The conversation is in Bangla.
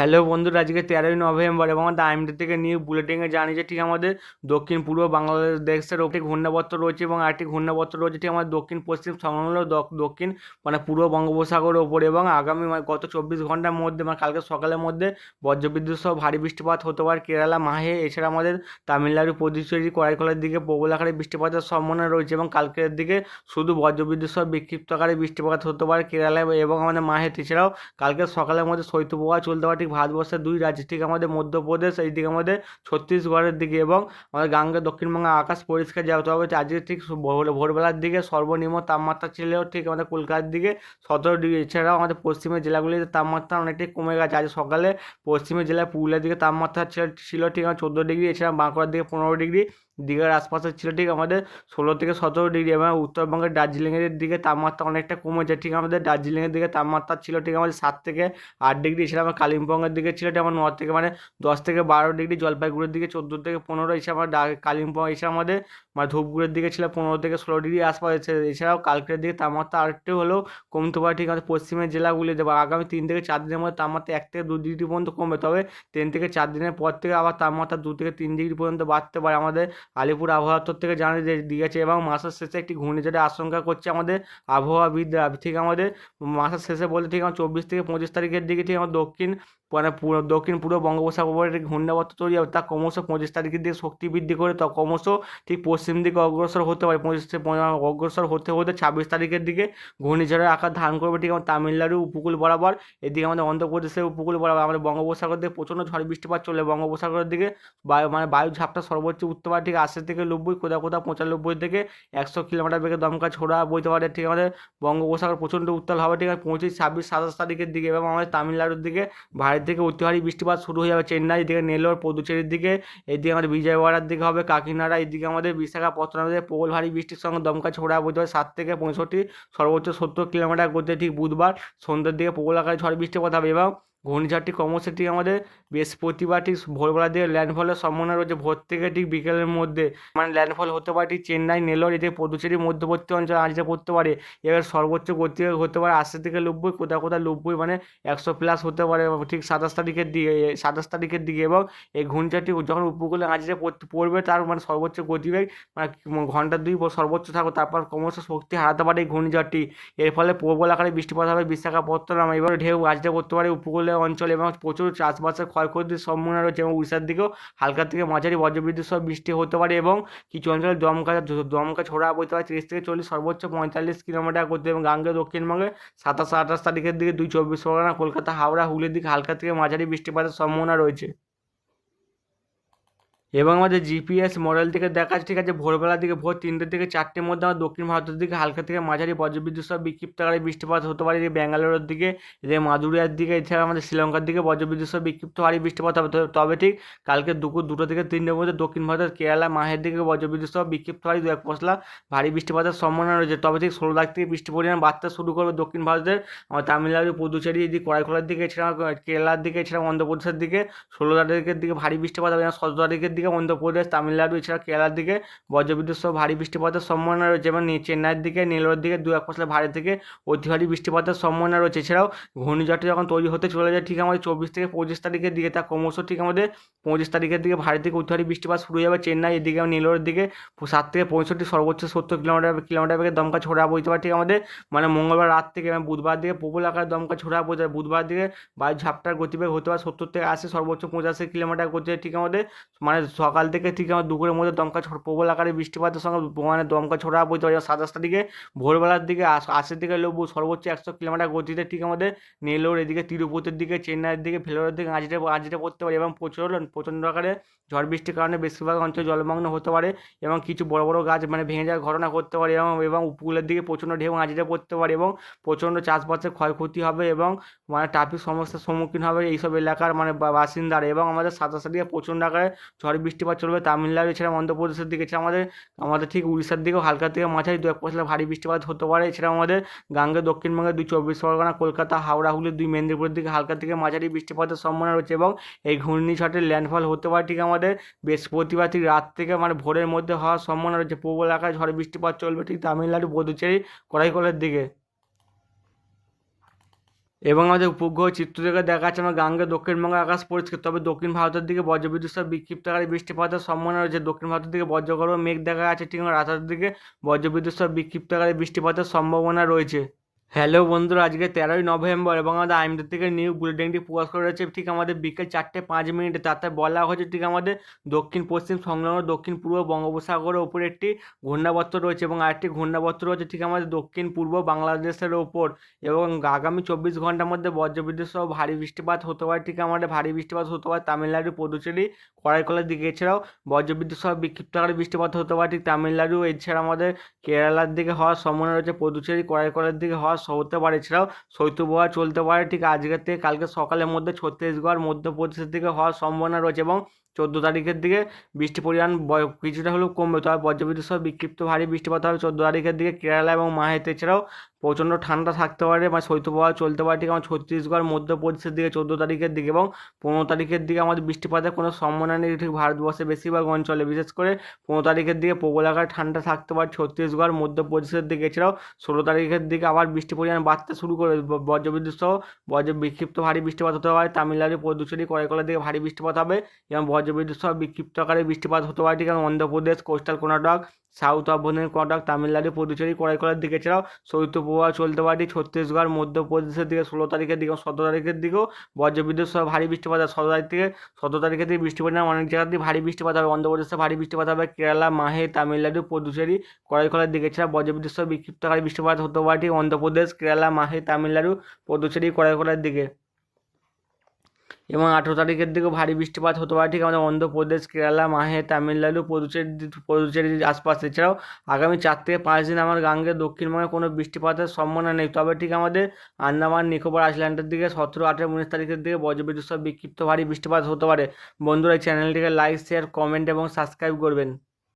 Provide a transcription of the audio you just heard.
হ্যালো বন্ধুরা, আজকে তেরোই নভেম্বর এবং আমাদের আইএমডি থেকে নিউ বুলেটিনে জানিয়েছে ঠিক আমাদের দক্ষিণ পূর্ব বাংলাদেশের একটি ঘূর্ণাবর্ত রয়েছে এবং আরেকটি ঘূর্ণাবর্ত রয়েছে ঠিক আমাদের দক্ষিণ, পশ্চিম সংলগ্ন দক্ষিণ মানে পূর্ব বঙ্গোপসাগরের ওপরে এবং আগামী মানে গত চব্বিশ ঘণ্টার মধ্যে মানে কালকে সকালের মধ্যে বজ্রবিদ্যুৎ সহ ভারী বৃষ্টিপাত হতে পারে। কেরালা, মাহে, এছাড়া আমাদের তামিলনাড়ু, পুদুচেরি, করাইকলের দিকে প্রবল আকারে বৃষ্টিপাতের সম্ভাবনা রয়েছে এবং কালকের দিকে শুধু বজ্রবিদ্যুৎ সহ বিক্ষিপ্ত আকারে বৃষ্টিপাত হতে পারে। কেরালায় এবং আমাদের মাহে, এছাড়াও কালকে সকালের মধ্যে শৈত্যপ্রবাহ চলতে পারে ঠিক ভারতবর্ষের দুই রাজ্য, ঠিক আমাদের মধ্যপ্রদেশ, এইদিকে আমাদের ছত্তিশগড়ের দিকে এবং আমাদের গাঙ্গে দক্ষিণবঙ্গে আকাশ পরিষ্কার যাওয়া তবে আজকে ঠিক ভোর- ভোরবেলার দিকে সর্বনিম্ন তাপমাত্রা ছিল ঠিক আমাদের কলকাতার দিকে সতেরো ডিগ্রি, এছাড়াও আমাদের পশ্চিমের জেলাগুলিতে তাপমাত্রা অনেকটাই কমে গেছে। আজ সকালে পশ্চিমের জেলায় পুরুলিয়ার দিকে তাপমাত্রা ছিল ঠিক আমার চোদ্দ ডিগ্রি এছাড়া বাঁকুড়ার দিকে পনেরো ডিগ্রি দীঘার আশপাশে ছিল, ঠিক আমাদের ষোলো থেকে সতেরো ডিগ্রি এবং উত্তরবঙ্গের দার্জিলিংয়ের দিকে তাপমাত্রা অনেকটা কমেছে, ঠিক আমাদের দার্জিলিংয়ের দিকে তাপমাত্রা ছিল, ঠিক আমাদের সাত থেকে আট ডিগ্রি এছাড়া আমার কালিম্পংয়ের দিকে ছিল, ঠিক আমার ন থেকে মানে দশ থেকে বারো ডিগ্রি জলপাইগুড়ির দিকে চোদ্দ থেকে পনেরো, এছাড়া আমার কালিম্পং, এছাড়া আমাদের মানে ধূপগুড়ির দিকে ছিল পনেরো থেকে ষোলো ডিগ্রি আশপাশ, এছে- এছাড়াও কালকের দিকে তাপমাত্রা আরেকটু হলেও কমতে পারে, ঠিক আমাদের পশ্চিমের জেলাগুলিতে, বা আগামী তিন থেকে চার দিনের মধ্যে তাপমাত্রা এক থেকে দু ডিগ্রি পর্যন্ত কমবে, তবে তিন থেকে চার দিনের পর থেকে আবার তাপমাত্রা দু থেকে তিন ডিগ্রি পর্যন্ত বাড়তে পারে, আমাদের আলিপুর আবহাওয়া দপ্তর থেকে জানিয়ে দিয়ে- দিয়েছে এবং মাসের শেষে একটি ঘূর্ণিঝড়ের আশঙ্কা করছে আমাদের আবহাওয়াবিদরা। ঠিক আমাদের মাসের শেষে বলতে ঠিক আমার চব্বিশ থেকে পঁচিশ তারিখের দিকে ঠিক আমার দক্ষিণ মানে পুরো দক্ষিণ পূর্ব বঙ্গোপসাগরের ঘূর্ণাবর্ত তৈরি হবে। তা ক্রমশ পঁচিশ তারিখের দিকে শক্তি বৃদ্ধি করে তা ক্রমশ ঠিক পশ্চিম দিকে অগ্রসর হতে পারে। পঁচিশ থেকে অগ্রসর হতে হতে ছাব্বিশ তারিখের দিকে ঘূর্ণিঝড়ের আকার ধারণ করবে ঠিক আমার তামিলনাড়ু উপকূল বরাবর। এদিকে আমাদের অন্ধ্রপ্রদেশের উপকূল বরাবর আমাদের বঙ্গোপসাগর দিকে প্রচণ্ড ঝড় বৃষ্টিপাত চলে বঙ্গোপসাগরের দিকে বায়ু মানে বায়ু ঝাপটা সর্বোচ্চ উঠতে পারে ঠিক আশি থেকে নব্বই, কোথাও কোথাও পঁচানব্বই থেকে একশো কিলোমিটার বেগে দমকা ছোড়া বইতে পারে। ঠিক আমাদের বঙ্গোপসাগর প্রচণ্ড উত্তাল হবে। ঠিক আছে, পঁচিশ, ছাব্বিশ, সাতাশ তারিখের দিকে এবং আমাদের তামিলনাড়ুর দিকে ভারী থেকে অতি ভারী বৃষ্টিপাত শুরু হয়ে যাবে চেন্নাই দিকে নেলোর পদুচেরির দিকে, এদিকে আমাদের বিজয়ওয়াড়ার দিকে হবে, কাকিনাড়া, এদিকে আমাদের বিশাখাপত্তনমের প্রবল ভারী বৃষ্টির সঙ্গে দমকা ছোড়া বইতে পারে সাত থেকে পঁয়ষট্টি, সর্বোচ্চ সত্তর কিলোমিটার গতিতে ঠিক বুধবার সন্ধ্যের দিকে প্রবল আকারে ঝড় বৃষ্টিপাত হবে এবং ঘূর্ণিঝড়টি ক্রমশ ঠিক আমাদের বৃহস্পতিবার ঠিক ভোরবেলা দিয়ে ল্যান্ডফলের সম্ভাবনা রয়েছে। ভোর থেকে ঠিক বিকেলের মধ্যে মানে ল্যান্ডফল হতে পারে ঠিক চেন্নাই, নেলোর, এদিকে পদুচেরি, মধ্যবর্তী অঞ্চল আঁচড়ে পড়তে পারে। এবার সর্বোচ্চ গতি হতে পারে আশি থেকে নব্বই, কোথাও কোথাও নব্বই মানে একশো প্লাস হতে পারে ঠিক সাতাশ তারিখের দিকে সাতাশ তারিখের দিকে। এবং এই ঘূর্ণিঝড়টি যখন উপকূলে আঁচড়ে পড়বে তার মানে সর্বোচ্চ গতিবেগ মানে ঘণ্টা দুই সর্বোচ্চ থাকবে। তারপর ক্রমশ শক্তি হারাতে পারে এই ঘূর্ণিঝড়টি। এর ফলে প্রবল আকারে বৃষ্টিপাত হবে বিশাখাপত্তনম। এবার ঢেউ আঁচড়ে পড়তে পারে উপকূলীয় অঞ্চল এবং প্রচুর চাষবাসের ক্ষয়ক্ষতির সম্ভাবনা রয়েছে এবং উড়িষ্যার দিকেও হালকা থেকে মাঝারি বজ্রবিদ্যুৎ সহ বৃষ্টি হতে পারে এবং কিছু অঞ্চলে দমকা দমকা ছড়া পড়তে পারে। তিরিশ থেকে চল্লিশ সর্বোচ্চ পঁয়তাল্লিশ কিলোমিটার করতে এবং গাঙ্গে দক্ষিণবঙ্গে সাতাশ আঠাশ তারিখের দিকে দুই চব্বিশ পরগনা, কলকাতা, হাওড়া, হুগলির দিকে হালকা থেকে মাঝারি বৃষ্টিপাতের সম্ভাবনা রয়েছে। এবং আমাদের জিপিএস মডেল থেকে দেখা যাচ্ছে, ঠিক আছে, ভোরবেলার দিকে, ভোর তিনটে থেকে চারটের মধ্যে আমার দক্ষিণ ভারতের দিকে, হালকা থেকে মাঝারি বজ্রবিদ্যুৎ সহ বিক্ষিপ্ত আকারে বৃষ্টিপাত হতে পারে। এদিকে ব্যাঙ্গালোরের দিকে, এদিকে মাদুরিয়ার দিকে, এছাড়া আমাদের শ্রীলঙ্কার দিকে বজ্রবিদ্যুৎ সহ বিক্ষিপ্ত ভারী বৃষ্টিপাত হবে। তবে- ঠিক কালকে দুপুর দুটো থেকে তিনটের মধ্যে দক্ষিণ ভারতের কেরালা, মাহের দিকে বজ্রবিদ্যুৎ সহ বিক্ষিপ্ত ভারী দু এক পশলা ভারী বৃষ্টিপাতের সম্ভাবনা রয়েছে। তবে ঠিক ষোলো তারিখ থেকে বৃষ্টি পরিমাণ বাড়তে শুরু করবে দক্ষিণ ভারতের আমার তামিলনাড়ু, পুদুচেরি, এদিকে কড়াইখোলার দিকে, এছাড়া কেরালার দিকে, এছাড়া অন্ধ্রপ্রদেশের দিকে। ষোলো তারিখের দিকে ভারী বৃষ্টিপাত হবে সতেরো তারিখের দিকে অন্ধ্রপ্রদেশ, তামিলনাড়ু, এছাড়া কেরালার দিকে বজ্রবিদ্যুৎ সহ ভারী বৃষ্টিপাতের সম্ভাবনা রয়েছে। এবং চেন্নাইয়ের দিকে নেলোর দিকে, দু এক পশলা ভারী থেকে অতি ভারী বৃষ্টিপাতের সম্ভাবনা রয়েছে। এছাড়াও ঘূর্ণিঝড়টি যখন তৈরি হতে চলে যায়, ঠিক আমাদের চব্বিশ থেকে পঁচিশ তারিখের দিকে, তা ক্রমশ ঠিক আমাদের পঁচিশ তারিখের দিকে ভারী থেকে অতি ভারী বৃষ্টিপাত শুরু হয়ে যাবে। চেন্নাই এদিকে নেলোরের দিকে সাত থেকে পঁয়ষট্টি, সর্বোচ্চ সত্তর কিলোমিটার কিলোমিটার বেগে দমকা ছোড়া বইতে পারে। ঠিক আমাদের মানে মঙ্গলবার রাত থেকে এবং বুধবার দিকে প্রবল আকারে দমকা ছোড়া বইতে পারে। বুধবার দিকে বায়ু ঝাপটার গতিবেগ হতে পারে সত্তর থেকে আশি, সর্বোচ্চ পঁচাশি কিলোমিটার গতিতে ঠিক আমাদের মানে সকাল থেকে ঠিক আমার দুপুরের মধ্যে দমকা ছোড় প্রবল আকারে বৃষ্টিপাতের সঙ্গে মানে দমকা ছোড়া বইতে পারে সাতাশ দিকে ভোরবেলার দিকে আশ- আশি থেকে নব্বই সর্বোচ্চ একশো কিলোমিটার গতিতে ঠিক আমাদের নেলোর এদিকে তিরুপতির দিকে, চেন্নাইয়ের দিকে ভেলোরের দিকে আঁচড়ে আঁচড়ে পড়তে পারে এবং প্রচুর প্রচণ্ড আকারে ঝড় বৃষ্টির কারণে বেশিরভাগ অঞ্চল জলমগ্ন হতে পারে এবং কিছু বড় বড় গাছ মানে ভেঙে যাওয়ার ঘটনা করতে পারে এবং এবং উপকূলের দিকে প্রচণ্ড ঢেউ আঁচড়ে পড়তে পারে এবং প্রচণ্ড চাষবাসের ক্ষয়ক্ষতি হবে এবং মানে ট্রাফিক সমস্যার সম্মুখীন হবে এইসব এলাকার মানে বাসিন্দারা এবং আমাদের সাতাশ তারিখে প্রচণ্ড আকারে ঝড় বৃষ্টিপাত চলবে, তামিলনাড়ু এছাড়া অন্ধ্রপ্রদেশের দিকে, এছাড়া আমাদের আমাদের ঠিক উড়িষ্যার দিকেও হালকা থেকে মাঝারি দু এক পশলা ভারী বৃষ্টিপাত হতে পারে। এছাড়া আমাদের গাঙ্গে, দক্ষিণবঙ্গে দুই চব্বিশ পরগনা, কলকাতা, হাওড়া, হুগলি, দুই মেদিনীপুরের দিকে হালকা থেকে মাঝারি বৃষ্টিপাতের সম্ভাবনা রয়েছে এবং এই ঘূর্ণিঝড়ের ল্যান্ডফল হতে পারে ঠিক আমাদের বৃহস্পতিবার ঠিক রাত থেকে মানে ভোরের মধ্যে হওয়ার সম্ভাবনা রয়েছে। প্রবল এলাকায় ঝড় বৃষ্টিপাত চলবে ঠিক তামিলনাড়ু, পদুচেরি, কড়াইকলের দিকে। এবং আমাদের উপগ্রহ চিত্র থেকে দেখা যাচ্ছে আমরা গাঙ্গে দক্ষিণবঙ্গে আকাশ পরিষ্কার। তবে দক্ষিণ ভারতের দিকে বজ্রবিদ্যুৎ সহ বিক্ষিপ্তকারী বৃষ্টিপাতের সম্ভাবনা রয়েছে। দক্ষিণ ভারতের দিকে বজ্রগর্ভ মেঘ দেখা যাচ্ছে, ঠিক রাতের দিকে বজ্রবিদ্যুৎ সহ বিক্ষিপ্তকারী বৃষ্টিপাতের সম্ভাবনা রয়েছে। হ্যালো বন্ধুরা, আজকে তেরোই নভেম্বর এবং আমাদের আইমডি থেকে নিউ বুলেটিনটি প্রকাশ করা হয়েছে ঠিক আমাদের বিকেল চারটে পাঁচ মিনিটে। তাতে বলা হয়েছে ঠিক আমাদের দক্ষিণ, পশ্চিম সংলগ্ন, দক্ষিণ, পূর্ব বঙ্গোপসাগরের ওপর একটি ঘূর্ণাবর্ত রয়েছে এবং আরেকটি ঘূর্ণাবর্ত রয়েছে ঠিক আমাদের দক্ষিণ, পূর্ব বাংলাদেশের ওপর এবং আগামী চব্বিশ ঘণ্টার মধ্যে বজ্রবিদ্যুৎ সহ ভারী বৃষ্টিপাত হতে পারে ঠিক আমাদের ভারী বৃষ্টিপাত হতে পারে তামিলনাড়ু, পুদুচেরি করাইকলার দিকে। এছাড়াও বজ্রবিদ্যুৎ সহ বিক্ষিপ্ত আকারে বৃষ্টিপাত হতে পারে ঠিক তামিলনাড়ু, এছাড়া আমাদের কেরালার দিকে হওয়ার সম্ভাবনা রয়েছে, পুদুচেরি করাইকলার দিকে হওয়ার হতে পারে। এছাড়াও শৈত্যপ্রবাহ চলতে পারে। ঠিক আজকের থেকে কালকে সকালের মধ্যে ছত্তিশগড়, মধ্যপ্রদেশের দিকে হওয়ার সম্ভাবনা রয়েছে এবং চোদ্দ তারিখের দিকে বৃষ্টির পরিমাণ কিছুটা হলেও কমবে। তবে বজ্রবিদ্যুৎ সহ বিক্ষিপ্ত ভারী বৃষ্টিপাত হবে চোদ্দ তারিখের দিকে। কেরালা এবং মাহেতে এছাড়াও প্রচণ্ড ঠান্ডা থাকতে পারে বা শৈত্যপ্রবাহ চলতে পারে। ঠিক আমার ছত্তিশগড়, মধ্যপ্রদেশের দিকে চোদ্দ তারিখের দিকে এবং পনেরো তারিখের দিকে আমাদের বৃষ্টিপাতের কোনো সম্ভাবনা নেই। ঠিক ভারতবর্ষের বেশিরভাগ অঞ্চলে, বিশেষ করে পনেরো তারিখের দিকে প্রবল আকারে ঠান্ডা থাকতে পারে। ছত্তিশগড়, মধ্যপ্রদেশের দিকে এছাড়াও ষোলো তারিখের দিকে আবার বৃষ্টির পরিমাণ বাড়তে শুরু করে বজ্রবিদ্যুৎ সহ বজ্র বিক্ষিপ্ত ভারী বৃষ্টিপাত হতে পারে। তামিলনাড়ু, পদুচেরি করাইকলার দিকে ভারী বৃষ্টিপাত হবে এবং বজ্রবিদ্যুৎ সহ বিক্ষিপ্ত আকারে বৃষ্টিপাত হতে পারে। আছে অন্ধ্রপ্রদেশ, কোস্টাল কর্ণাটক, সাউথ অভ্যন্তরীণ কর্ণাটক, তামিলনাড়ু, পুদুচেরি কড়াইকলার দিকে। এছাড়াও শৈত্যপ্রবাহ চলতে পারে। ছত্তিশগড়, মধ্যপ্রদেশের দিকে ষোলো তারিখের দিকে সতেরো তারিখের দিকেও বজ্রবিদ্যুৎ সহ ভারী বৃষ্টিপাত হবে সতেরো তারিখ থেকে সতেরো তারিখের দিকে বৃষ্টি পরিমাণ অনেক জায়গাতে ভারী বৃষ্টিপাত হবে। অন্ধ্রপ্রদেশে ভারী বৃষ্টিপাত হবে। কেরালা, মাহে, তামিলনাড়ু, পুদুচেরি করাইকলার দিকে। এছাড়া বজ্রবিদ্যুৎ সহ বিক্ষিপ্তকারী বৃষ্টিপাত হতে পারে। অন্ধ্রপ্রদেশ, কেরালা, মাহে, তামিলনাড়ু, পুদুচেরি কড়াইকলার দিকে। এবং আঠেরো তারিখের দিকেও ভারী বৃষ্টিপাত হতে পারে। ঠিক আমাদের অন্ধ্রপ্রদেশ, কেরালা, মাহে, তামিলনাড়ু, পুদুচেরি পদুচেরি আশপাশে। এছাড়াও আগামী চার থেকে পাঁচ দিন আমার গাঙ্গে দক্ষিণবঙ্গে কোনো বৃষ্টিপাতের সম্ভাবনা নেই। তবে ঠিক আমাদের আন্দামান, নিকোবর আইল্যান্ডের দিকে সতেরো, আঠেরো, উনিশ তারিখের দিকে বজ্রবিদ্যুৎ সব বিক্ষিপ্ত ভারী বৃষ্টিপাত হতে পারে। বন্ধুরা চ্যানেলটিকে লাইক শেয়ার কমেন্ট এবং সাবস্ক্রাইব করবেন।